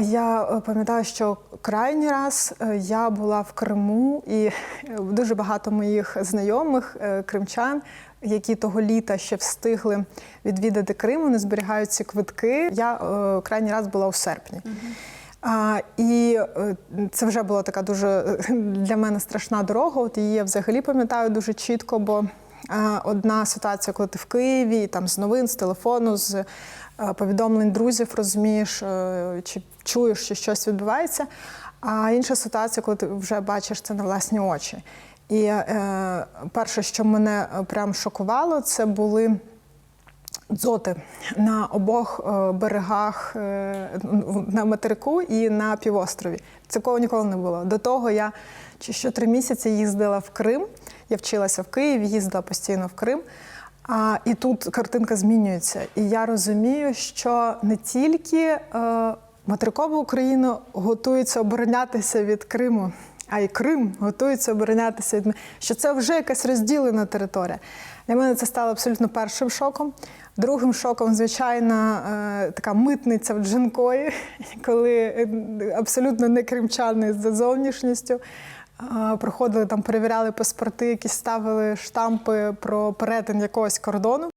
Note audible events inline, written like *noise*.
Я е, пам'ятаю, що крайній раз е, я була в Криму, і е, дуже багато моїх знайомих кримчан, які того літа ще встигли відвідати Крим, вони зберігають ці квитки. Я крайній раз була у серпні. А, і це вже була така дуже для мене страшна дорога. От її я взагалі пам'ятаю дуже чітко, бо одна ситуація, коли ти в Києві, там з новин, з телефону, з е, повідомлень друзів розумієш, е, чи чуєш, що щось відбувається. А інша ситуація, коли ти вже бачиш це на власні очі. І е, перше, що мене е, прям шокувало, це були дзоти на обох е, берегах е, на материку і на півострові. Такого ніколи не було. До того я що три місяці їздила в Крим. Я вчилася в Києві, їздила постійно в Крим. А, і тут картинка змінюється. І я розумію, що не тільки е, материкова Україна готується оборонятися від Криму, а й Крим готується оборонятися від що це вже якась розділена територія. Для мене це стало абсолютно першим шоком. Другим шоком, звичайно, е, така митниця в Джанкої, *laughs* коли е, абсолютно не кримчани за зовнішністю. е, Проходили там, перевіряли паспорти, якісь ставили штампи про перетин якогось кордону.